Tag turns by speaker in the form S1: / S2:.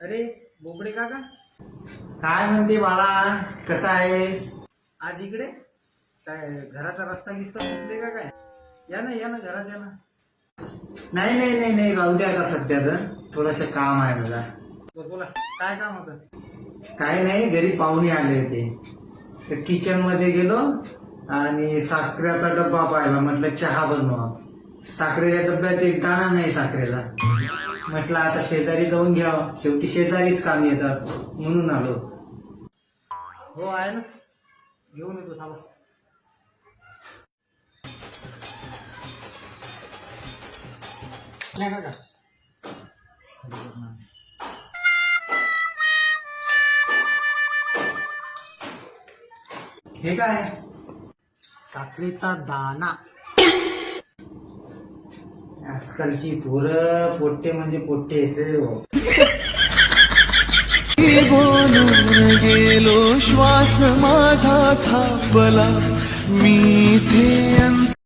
S1: अरे बोबडे काका?
S2: काय म्हणते बाळा? कसा आहेस?
S1: आज इकडे? काय घराचा रस्ता गिस्ता बोबडे का काय या ना या ना घरात या ना.
S2: नाही नाही नाही नाही राहू दे आता सध्याचं थोडस काम आहे मला.
S1: बरं, बोला. काय काम होतं?
S2: काय नाही घरी पाहुणे आले होते. तर किचनमध्ये गेलो आणि साखरेचा डब्बा पाहिला. म्हटलं चहा बनवा साखरेच्या डब्यात एक दाणा नाही साखरेला. म्हटलं आता शेजारी जाऊन घ्यावं शेवटी शेजारीच काम येतात. म्हणून आलो.
S1: हो आहे ना? घेऊन येतो थांबा. नाही का?
S2: हे काय?
S1: साखरेचा दाना
S2: आजकालची पोरं पोट्टे म्हणजे पोट्टे येते
S3: बोलून गेलो श्वास माझा थांबला मी